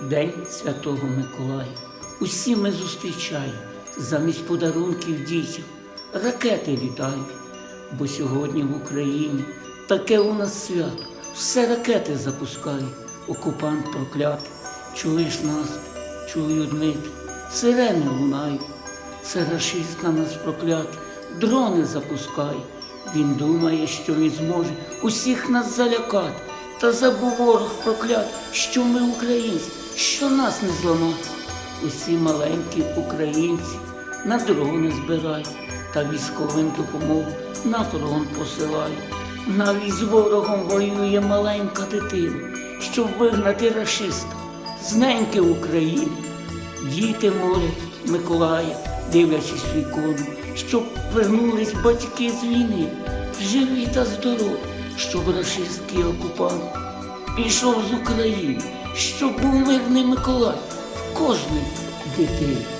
День Святого Миколая. Усі ми зустрічаємо замість подарунків дітям. Ракети літають, бо сьогодні в Україні таке у нас свято. Все ракети запускає, окупант проклятий. Чуєш нас, чую Дмитрий, сирени лунають. Це рашист на нас проклятий, дрони запускає. Він думає, що він зможе усіх нас залякати. Та забув ворог проклятий, що ми українці, що нас не зламати. Усі маленькі українці на дрони збирають та військовим допомогу на фронт посилають. Навіть з ворогом воює маленька дитина, щоб вигнати рашиста з неньки України. Діти молять Миколая, дивлячись в ікону, щоб вернулись батьки з війни, живі та здорові, щоб рашистський окупант пішов з України, щоб був мирний Миколай в кожній дитині.